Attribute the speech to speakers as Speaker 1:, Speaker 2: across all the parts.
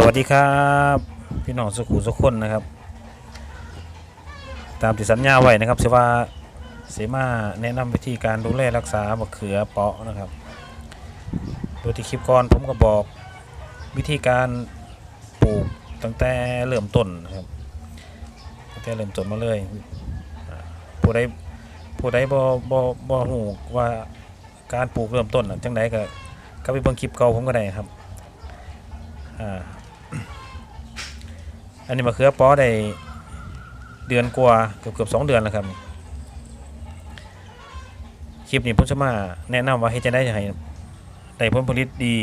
Speaker 1: สวัสดีครับ พี่น้องสุขุสุขคนนะครับ ตามที่สัญญาไว้นะครับเสว่าเสมาแนะนำวิธีการดูแลรักษามะเขือเปาะนะครับโดยที่คลิปก่อนผมก็บอกวิธีการปลูกตั้งแต่เริ่มต้นนะครับตั้งแต่เริ่มต้นมาเลยผู้ใดผู้ใดบ่บ่บ่ฮู้ว่าการปลูกเริ่มต้นจังไดก็ก็ไปเบิ่งคลิปเก่าผมก็ได้ครับ อันนี้มะเขือเปอได้เดือนกว่าเกือบเกือบสองเดือนแล้วครับคลิปนี้ผมจะมาแนะนำว่าให้จะได้ให้ได้ผลผลิตดี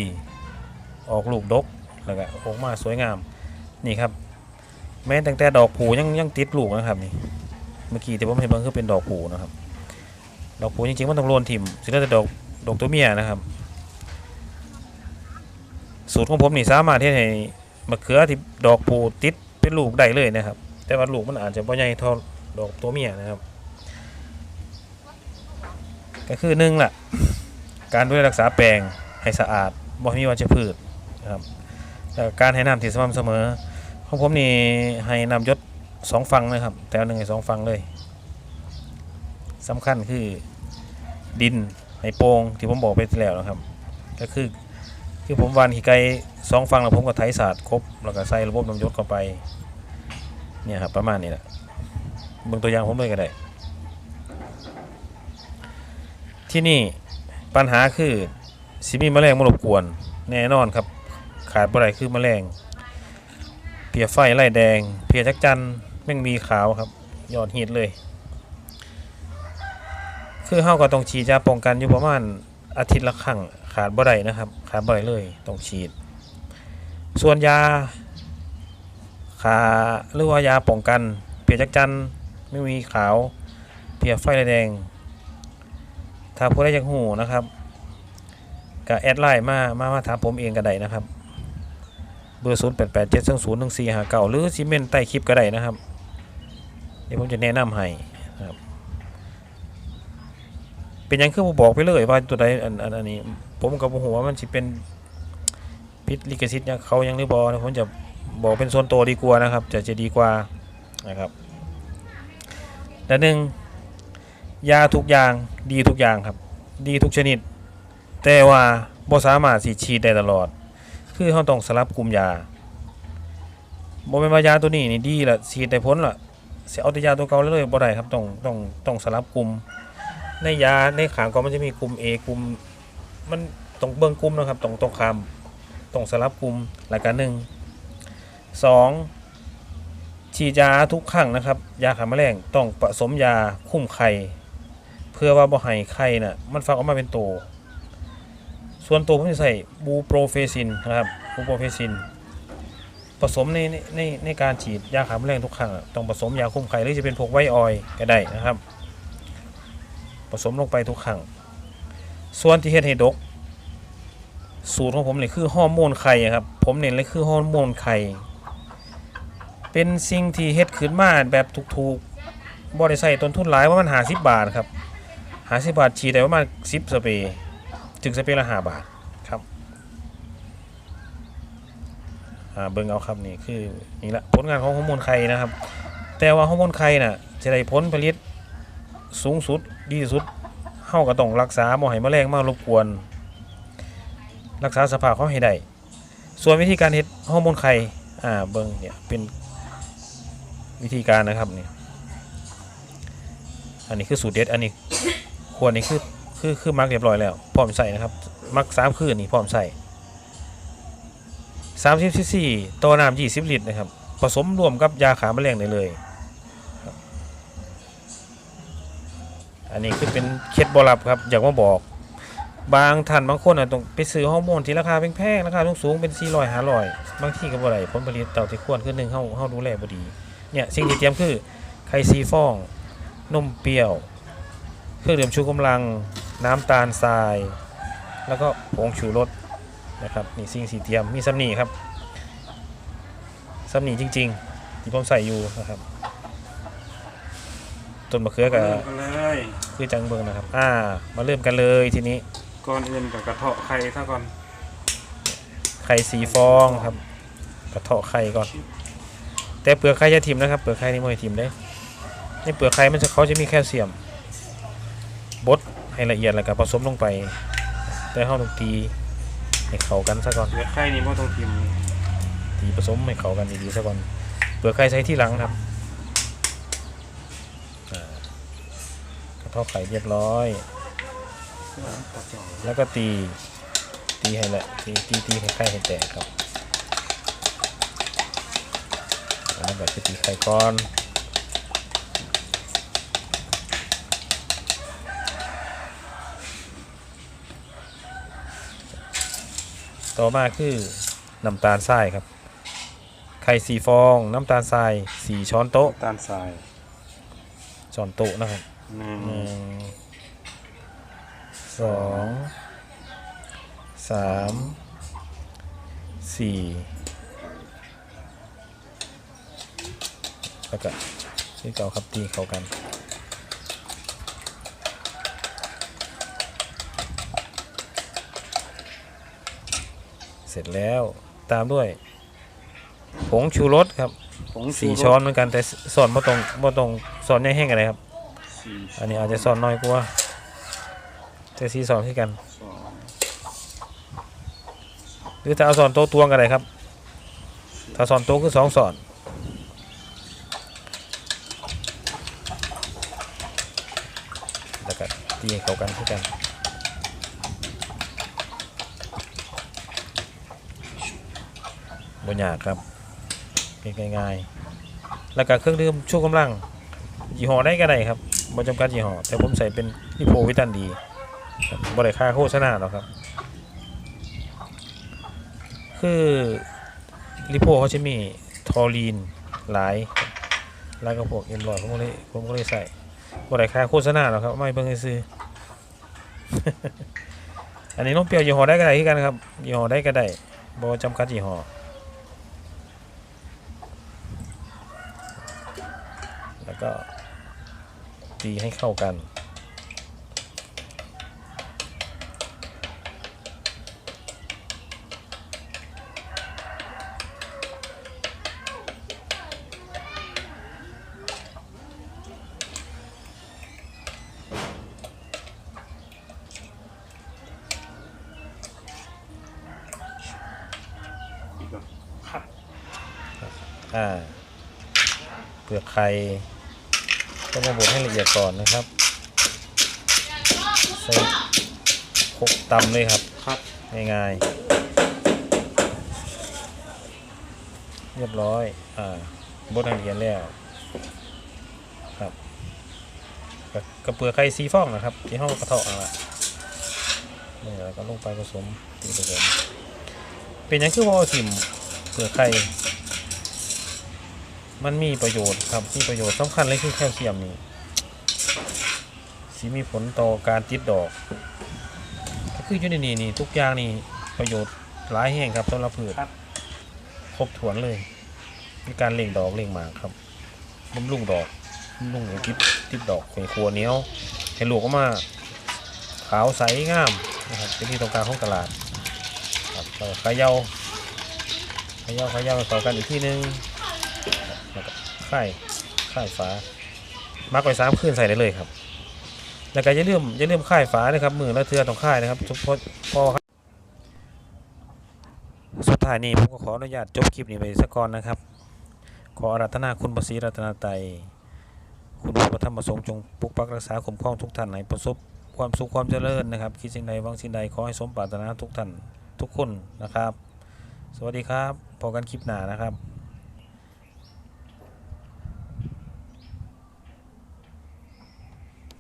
Speaker 1: ออกลูกดกแล้วก็ออกมาสวยงามนี่ครับ แม้ตั้งแต่ดอกผูยังยังติดลูกนะครับนี่เมื่อกี้ที่ผมเห็นมันคือเป็นดอกผูนะครับ ดอกผูจริงๆมันต้องโรนถิ่มสิแล้วแต่ดอกดอกตัวเมียนะครับ สูตรของผมนี่สามารถที่ให้มะเขือที่ดอกผูติด เป็นลูกได้เลยนะครับ แต่ว่าลูกมันอาจจะบ่ใหญ่เท่าดอกตัวเมียนะครับ ก็คือหนึ่งล่ะ การดูแลรักษาแปลงให้สะอาดบ่มีวัชพืชนะครับแล้วการให้น้ำที่สม่ำเสมอของผมนี่ให้น้ำยศสองฟังนะครับ แต่หนึ่งให้สองฟังเลยสำคัญคือดินให้โปร่งที่ผมบอกไปแล้วนะครับ ก็คือ คือผมวานขี้ไก่สองฟังแล้วผมก็ไถศาสตร์ครบแล้วก็ใส่ระบบน้ำยศเข้าไปเนี่ยครับประมาณนี้แหละเบิ่งตัวอย่างผมเลยก็ได้ ที่นี่ปัญหาคือสิมีแมลงมารบกวนแน่นอนครับ ขาดบ่ได้คือแมลงเพียไฟไล่แดง เพียจักจันแม่งมีขาวครับ ยอดฮิตเลย คือเฮาก็ต้องฉีดยาป้องกันอยู่ประมาณอาทิตย์ละครั้ง ขาดบ่ได้นะครับ ขาดบ่ได้เลยต้องฉีด ส่วนยาขาหรือว่ายาป้องกันเพียจักจันไม่มีขาวเพียไฟแดง ถ้าผู้ใดอยากหูนะครับก็แอดไลน์มา มามาถามผมเองก็ได้นะครับ เบอร์0 8 8 7 2 0 1 4 5 9หรือซีเมนต์ใต้คลิปก็ได้นะครับ เดี๋ยวผมจะแนะนำให้ครับ เป็นยังคือผมบอกไปเลยว่าตัวใดอันอันอันนี้ ผมกับหัวมันสิเป็นพิษลิขสิทธิ์เนี่ยเขายังหรือบอนะผมจะบอกเป็นส่วนตัวดีกว่านะครับ จะจะดีกว่านะครับและหนึ่งยาทุกอย่างดีทุกอย่างครับ ดีทุกชนิด แต่ว่าบ่สามารถสิฉีดได้ตลอด คือเราต้องสลับกลุ่มยาบ่แม่นว่ายาตัวนี้นี่ดีละฉีดได้ผลละเสิเอาแต่ยาตัวเก่าเลยบ่ได้ครับต้องต้องต้องสลับกลุ่มในยาในขางก็มันจะมีกลุ่ม A กลุ่ม มันต้องเบิ่งกลุ่มนะครับต้องต้องคำต้องสลับกลุ่มหลักการหนึ่งสองฉีดยาทุกครั้งนะครับ ยาฆ่าแมลงต้องผสมยาคุ้มไข่เพื่อว่าบ่ให้ไข่น่ะมันฟักออกมาเป็นตัวส่วนตัวผมจะใส่บูโปรเฟซินนะครับบูโปรเฟซินผสมในในในในการฉีดยาฆ่าแมลงทุกครั้งต้องผสมยาคุ้มไข่หรือจะเป็นพวกไวออยล์ก็ได้นะครับ ผสมลงไปทุกครั้ง ส่วนที่เฮ็ดให้ดก สูตรของผมนี่คือฮอร์โมนไข่ครับ ผมเน้นเลยคือฮอร์โมนไข่ เป็นสิ่งที่เฮ็ดขึ้นมาแบบถูกๆบ่ได้ใส่ต้นทุนหลายว่ามัน50บบาทครับ50บาทฉีดได้ประมาณ10สเปรย์ถึงสเปรย์ละ5บาทครับเบิ่งเอาครับนี่คือนี่ละผลงานของฮอร์โมนไข่นะครับ แต่ว่าฮอร์โมนไข่น่ะจะได้ผลผลิตสูงสุดดีสุด เฮาก็ต้องรักษาบ่ให้แมลงมารบกวน รักษาสภาพเขาให้ได้ส่วนวิธีการเฮ็ดฮอร์โมนไข่อ่าเบิ่งเนี่ยเป็นวิธีการนะครับนี่อันนี้คือสูตรเด็ดอันนี้ขวดนี้คือคือคือมักเรียบร้อยแล้วพร้อมใส่นะครับมักสามคืนนี่พร้อมใส่สามสิบซีซีต่อน้ำยี่สิบลิตรนะครับผสมรวมกับยาขาแมลงได้เลย อันนี้คือเป็นเคล็ดบลับครับอยากมาบอก บางท่านบางคนอะต้องไปซื้อฮอร์โมนที่ราคาแพงๆราคาสูงๆเป็น400 500บางที่ก็บ่ได้ผลผลิตเต่าที่ควรคือหนึ่งเฮาเฮาดูแลบ่ดีเนี่ยสิ่งที่เตรียมคือไข่ซีฟองนมเปรี้ยว เครื่องดื่มชูกำลังน้ำตาลทราย แล้วก็ผงชูรสนะครับนี่สิ่งที่เตรียมมีสำนีครับสำนีจริงๆที่ผมใส่อยู่นะครับต้นมะเขือกับ คือจังเบิงนะครับ อ่า มาเริ่มกันเลยทีนี้
Speaker 2: ก่อนอื่นกับกระเทาะไข่ซะก่อน
Speaker 1: ไข่สีฟองครับ กระเทาะไข่ก่อน แต่เปลือกไข่จะทิมนะครับ เปลือกไข่นี่ไม่ให้ทิมได้ในเปลือกไข่มันจะเขาจะมีแคลเซียมบดให้ละเอียดแล้วก็ผสมลงไปแต่เฮาต้องตีให้เข้ากันซะก่อน
Speaker 2: เปลือกไข่นี่บ่ต้องทิม
Speaker 1: ตีผสมให้เข้ากันดีๆซะก่อน เปลือกไข่ใช้ที่หลังครับอ่ากระ เทาะไข่เรียบร้อย แล้วก็ตี ตีให้ละตีตีตีให้ไข่ให้แตกครับแล้วแบบจะตีไข่ก่อนต่อมาคือน้ำตาลทรายครับ ไข่สี่ฟอง น้ำตาลทรายสี่ช้อนโต๊ะ
Speaker 2: ตาลทราย
Speaker 1: ช้อนโต๊ะนะครับ
Speaker 2: หนึ่ง
Speaker 1: หนึ่งสองสามสี่แล้วก็ที่เก่าครับตีเข้ากันเสร็จแล้วตามด้วย ผงชูรสครับ
Speaker 2: ผง
Speaker 1: สี่
Speaker 2: ชูรส
Speaker 1: ช้อนเหมือนกันแต่ส่วนบ่ตรงบ่ตรงส่วนใหญ่แห้งอะไรครับ
Speaker 2: สี่
Speaker 1: อันนี้อาจจะสอนน้อยกว่าแต่สีสอนที่กัน หรือถ้าเอาสอนโต๊ะตวงกันเลยครับ ถ้าสอนโต๊ะคือสองสอนแล้วก็ตีเข้ากันที่กันบนยากครับง่ายๆ แล้วก็เครื่องดื่มชูกำลังยี่ห้อได้ก็ได้ครับ บ่จำกัดยี่ห้อแต่ผมใส่เป็นนิโพวิตันดีครับบ่ได้ค่าโฆษณาหรอกครับ คือลิโพเขาจะมีทอรีนหลายแล้วก็พวกเอ็นรอยผมก็เลยผมก็เลยใส่บ่ได้ค่าโฆษณาหรอกครับ ไม่เบิ่งซื้ออันนี้น้องเปียวยี่ห้อได้ก็ได้ที่กันครับยี่ห้อได้ก็ได้บ่จำกัดยี่ห้อแล้วก็ ตีให้เข้ากัน
Speaker 2: อีกแล้วครับ
Speaker 1: อ่าเปลือกไข่ ต้องมาบดให้ละเอียดก่อนนะครับใส่คลุกตำเลยครับ
Speaker 2: ครับ
Speaker 1: ง่ายๆเรียบร้อยอ่าบดให้ละเอียดแล้วครับกับกับเปลือกไข่สีฟองนะครับ ที่ห้องกระเทาะอะนี่แล้วก็ลงไปผสมตีผสมเป็นหยังคือว่าเอาถิ่มเปลือกไข่ มันมีประโยชน์ครับมีประโยชน์สำคัญเลยคือแคลเซียมนี่สิมีผลต่อการติดดอกก็คืออยู่ในนี่นี่ทุกอย่างนี่ประโยชน์หลายแห่งครับสำหรับพืช
Speaker 2: ครับ
Speaker 1: ครบถ้วนเลยมีการเล่งดอกเล่งหมากครับบำรุงดอกบำรุงให้ติดติดดอกขวยครัวเหนี้ยวให้ลูกออกมาขาวใสงามนะครับเป็นที่ต้องการของตลาดครับแล้วก็เขย่าเขย่าเขย่าต่อกันอีกทีนึง แล้วก็ค่ายค่ายฝามักไว้สามคืนใส่ได้เลยครับ แล้วก็อย่าลืมอย่าลืมค่ายฝานะครับมือและเทือต้องค่ายนะครับเฉพาะพอครับสุดท้ายนี้ผมก็ขออนุญาตจบคลิปนี้ไปสักก่อนนะครับ ขออารัตนาคุณประสีรัตนาไตยคุณพระธรรมประสงค์จงปกปักรักษาคุ้มครองทุกท่านให้ประสบความสุขความเจริญนะครับ คิดสิ่งใดหวังสิ่งใดขอให้สมปรารถนาทุกท่านทุกคนนะครับ สวัสดีครับพบกันคลิปหน้านะครับ